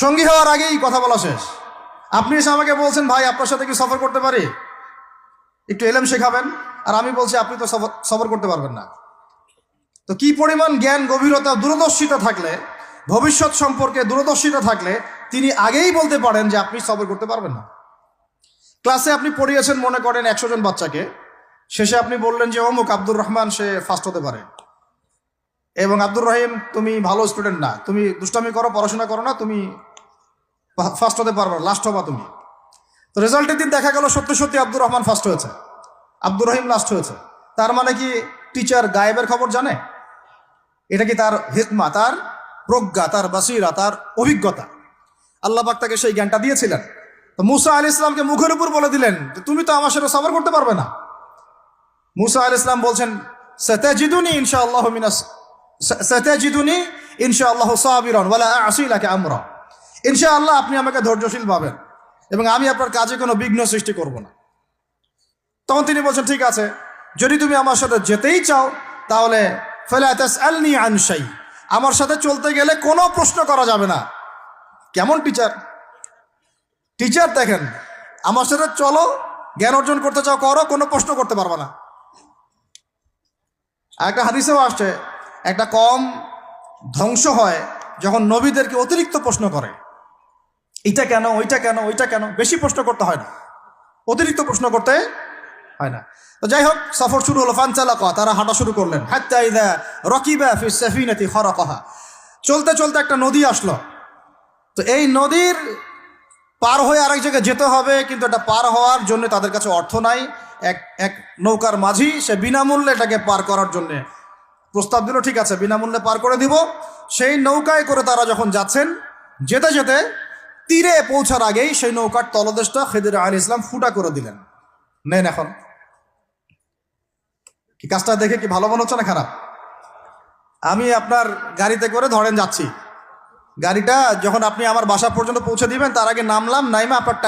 সঙ্গী হওয়ার আগেই কথা বলা শেষ। আপনি এসে আমাকে বলছেন, ভাই, আপনার সাথে কি সফর করতে পারি? একটু এলেম শেখাবেন। আর আমি বলছি, আপনি তো সফর করতে পারবেন না। তো কি পরিমাণ জ্ঞান, গভীরতা, দূরদর্শিতা থাকলে, ভবিষ্যৎ সম্পর্কে দূরদর্শিতা থাকলে, তিনি আগেই বলতে পারেন যে আপনি সফর করতে পারবেন না। ক্লাসে আপনি পড়িয়েছেন, মনে করেন, একশো জন বাচ্চাকে। শেষে আপনি বললেন যে, অমুক আব্দুর রহমান, সে ফার্স্ট হতে পারে। এবং আব্দুর রহিম, তুমি ভালো স্টুডেন্ট না। তুমি দুষ্টামি করো, পড়াশোনা করো না, তুমি ফার্স্ট হতে পারবে লাস্ট হবা তুমি। তো রেজাল্টের দিন দেখা গেল সত্যি সত্যি আব্দুর রহমান ফার্স্ট হয়েছে। আব্দুর রহিম লাস্ট হয়েছে। তার মানে কি টিচার গায়েবের খবর জানে? এটা কি তার হিকমা, তার প্রজ্ঞা, তার বাসিরা, তার অভিজ্ঞতা? আল্লাহ পাক তাকে সেই জ্ঞানটা দিয়েছিলেন। তো মুসা আল ইসলামকে মুখের উপর বলে দিলেন তুমি তো আমার সাথে সফর করতে পারবে না। মুসা আল ইসলাম বলছেন, সতেজিদুনি ইনশা আল্লাহ মিনাস সতেজিদুনি ইনশা আল্লাহ সাবিরন, ওয়ালা আসিলাকে আমরা। ইনশা আল্লাহ আপনি আমাকে ধৈর্যশীল পাবেন এবং আমি আপনার কাজে কোনো বিঘ্ন সৃষ্টি করব না। তখন তিনি বলছেন, ঠিক আছে, যদি তুমি আমার সাথে যেতেই চাও, তাহলে ফেলাতাস আলনি আনসাই আমার সাথে চলতে গেলে কোনো প্রশ্ন করা যাবে না। কেমন টিচার? টিচার, দেখেন, আমার সাথে চলো, জ্ঞান অর্জন করতে চাও, করো, কোনো প্রশ্ন করতে পারবে না। একটা হাদিসেও আসছে একটা কম ধ্বংস হয় যখন নবীদেরকে অতিরিক্ত প্রশ্ন করে। এইটা কেন? ওইটা কেন? ওইটা কেন? বেশি প্রশ্ন করতে হয় না। অতিরিক্ত প্রশ্ন করতে হয় না। তো যাই হোক, সফর শুরু হলো ফানচালাকা তারা হাঁটা শুরু করলেন। হাত্তা ইদা রকিবা ফি চলতে চলতে একটা নদী আসলো। তো এই নদীর পার হয়ে আরেক জায়গায় যেতে হবে, কিন্তু এটা পার হওয়ার জন্য তাদের কাছে অর্থ নাই। এক এক নৌকার মাঝি, সে বিনামূল্যে এটাকে পার করার জন্য প্রস্তাব দিল, ঠিক আছে, বিনামূল্যে পার করে দিব। সেই নৌকায় করে তারা যখন যাচ্ছেন, যেতে যেতে তীরে পৌঁছার আগেই সেই নৌকার তলদেশটা খেদির আলী ইসলাম ফুটা করে দিলেন। নেন এখন। কি কাজটা দেখে কি ভালো মনে হচ্ছে না খারাপ? আমি আপনার গাড়িতে করে ধরেন যাচ্ছি। গাড়িটা যখন আপনি আমার বাসা পর্যন্ত পৌঁছে দিবেন, তার আগে নামলাম, নাইমা আপনার